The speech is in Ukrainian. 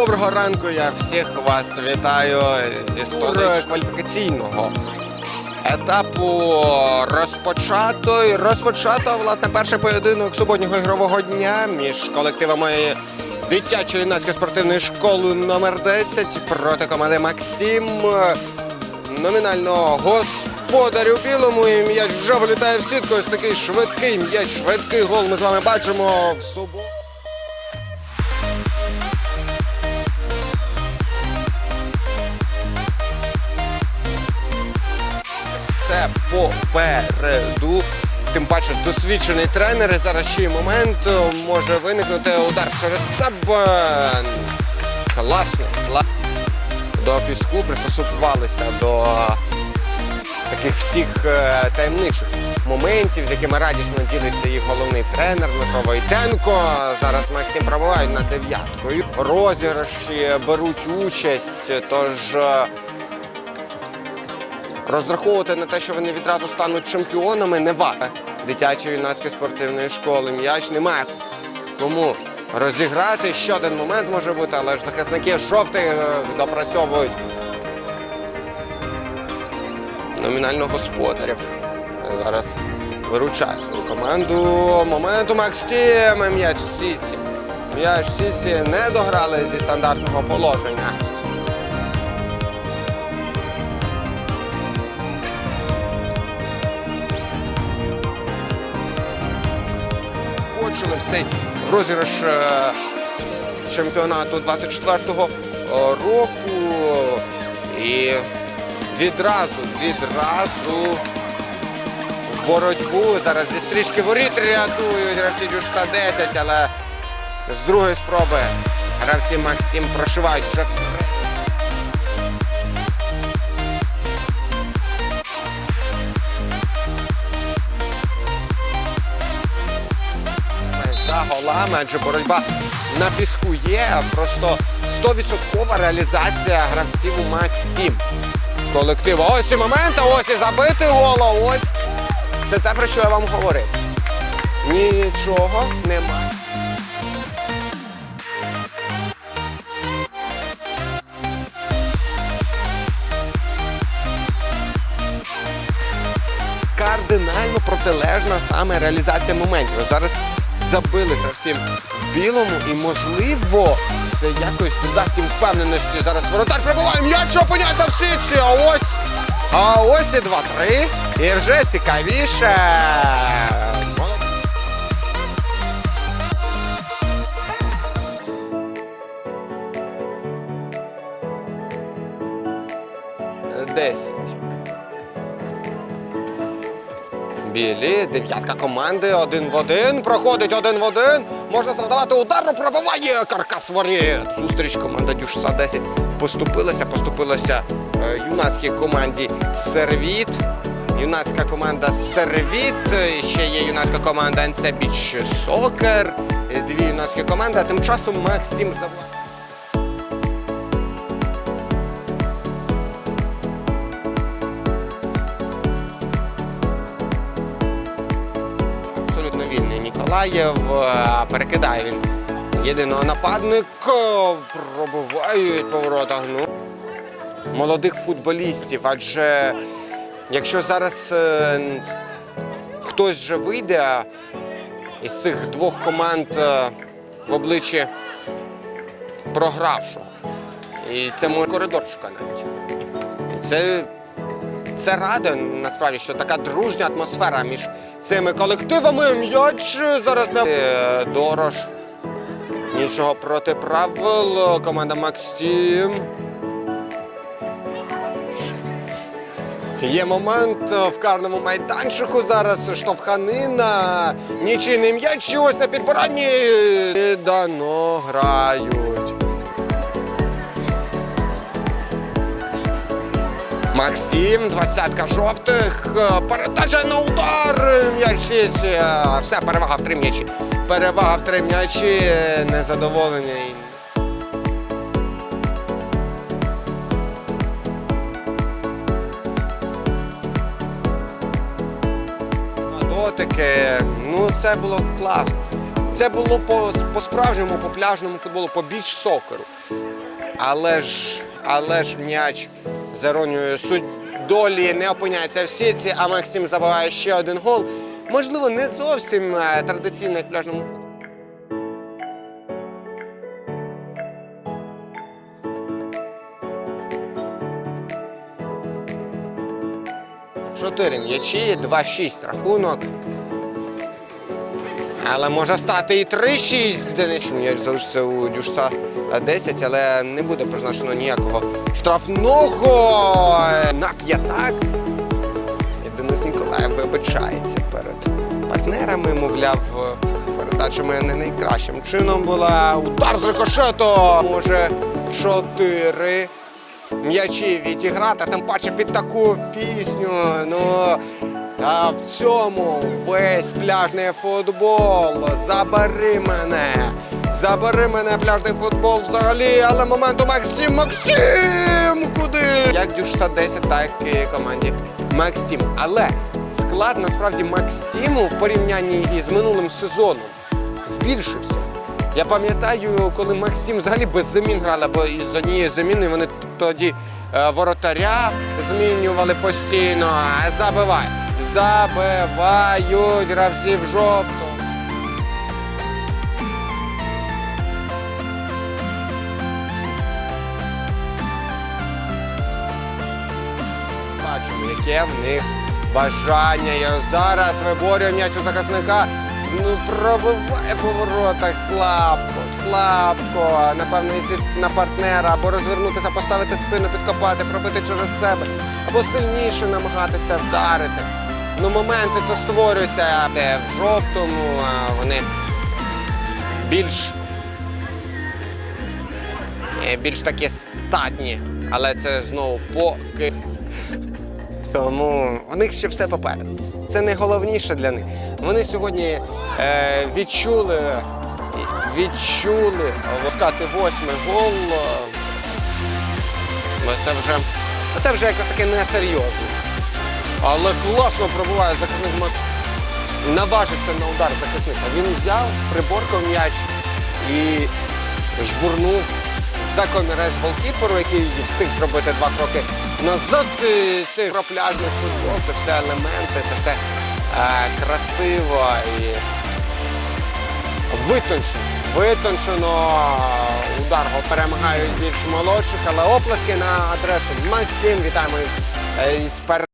Доброго ранку, я всіх вас вітаю зі столу кваліфікаційного етапу розпочато. І Розпочато, власне, перший поєдинок суботнього ігрового дня між колективами дитячої юнацької спортивної школи номер 10 проти команди Макстім. Номінально господарю білому і м'яч вже вилітає в сітку. Ось такий швидкий м'яч, швидкий гол. Ми з вами бачимо в суботу. Все попереду. Тим паче досвідчений тренер. І зараз ще й момент е, може виникнути удар через себе. Класно. кла- До піску пристосувалися до таких всіх е, таємничих моментів, з якими радісно ділиться їх головний тренер Дмитро Войтенко. Зараз Максим пробувають над дев'яткою. Розіграші беруть участь, тож. Е, Розраховувати на те, що вони відразу стануть чемпіонами, не варто. Дитячої юнацької спортивної школи м'яч немає кому розіграти. Ще один момент може бути, але ж захисники жовтих е, допрацьовують номінально господарів. Зараз виручає свою команду. Моменту Макстім. М'яч в сітці. М'яч в сітці не дограли зі стандартного положення. Входили в цей розіграш е, чемпіонату 24-го року. І відразу, відразу в боротьбу. Зараз зі стрічки воріт рятують гравці Дюшта 10, але з другої спроби гравці Максим прошивають вже голами, адже боротьба на піску є. Просто 100% реалізація гравців у Макс Тім. Колективу. Ось і момент, ось і забити гол, а ось. Це те, про що я вам говорив. Нічого немає. кардинально протилежна саме реалізація моментів. Зараз забили гравців в білому і, можливо, це якось додасть їм впевненості. Зараз воротар прибуває, м'яч опиняється в сітці, а ось, а ось і 2-3. І вже цікавіше. Десять. Білі, дев'ятка команди, один в один. Проходить один в один. Можна завдавати ударно пробиває каркас воріт. Зустріч команда Дюшса 10 поступилася, поступилася е, юнацькій команді Сервіт. Юнацька команда Сервіт. Ще є юнацька команда НЦ Біч Сокер. Дві юнацькі команди. А тим часом Максим заводить. Вільний. Е, перекидає він єдиного нападника, пробувають по воротах. Ну, молодих футболістів, адже якщо зараз е, хтось вже вийде із цих двох команд е, в обличчі програвшого. І це мой коридорчика навіть. І це це радує насправді, що така дружня атмосфера між цими колективами. М'яч зараз не Дорож. Нічого проти правил. Команда Максим. Є момент в карному майданчику зараз штовханина. Нічийний м'яч ось на підбиранні. Дано грають. Максим, двадцятка жовтих, е, передача на удар, м'яч в. Е, Все, перевага в три м'ячі. Перевага в три м'ячі, незадоволений. Дотики, ну це було класно. Це було по, по по пляжному футболу, по біч сокеру. але ж, але ж м'яч з іронією суть долі не опиняється в сітці, а Максим забиває ще один гол. Можливо, не зовсім е, традиційно як пляжному футболі. Чотири м'ячі, 2-6 рахунок. Але може стати і 3-6. Денис м'яч залишиться у Дюшса 10, але не буде призначено ніякого штрафного. На п'ятак. І Денис Ніколаєв вибачається перед партнерами, мовляв, передачами не найкращим чином була. Удар з рикошету. Може, 4 м'ячі відіграти, тим паче під таку пісню. Ну та в цьому весь пляжний футбол. Забери мене. Забери мене пляжний футбол взагалі, але моменту Максим, Максим! Куди? Як Дюшта 10, так і команді Макстім. Але склад насправді Макстіму в порівнянні із минулим сезоном збільшився. Я пам'ятаю, коли Максим взагалі без замін грали, бо з однією заміною вони тоді е, воротаря змінювали постійно. Забивай. Забивають гравців жовто. Бачимо, яке в них бажання. Я зараз виборює м'яч у захисника. Ну, пробиває по воротах слабко, слабко. Напевно, якщо на партнера або розвернутися, поставити спину, підкопати, пробити через себе, або сильніше намагатися вдарити. Ну, моменти то створюються, де в жовтому вони більш е, більш такі статні, але це знову поки. Тому у них ще все попереду. Це найголовніше для них. Вони сьогодні е, відчули, відчули вискати восьмий гол. Це вже, це вже якось таке несерйозно. Але класно пробуває захисник Мак. Наважився на удар захисника. Він взяв, приборкав м'яч і жбурнув за комірець голкіперу, який встиг зробити два кроки назад. І Це гра футбол, це все елементи, це все е, красиво і витончено. Витончено удар перемагають більш молодших, але оплески на адресу Максим. Вітаємо із, е, із пер...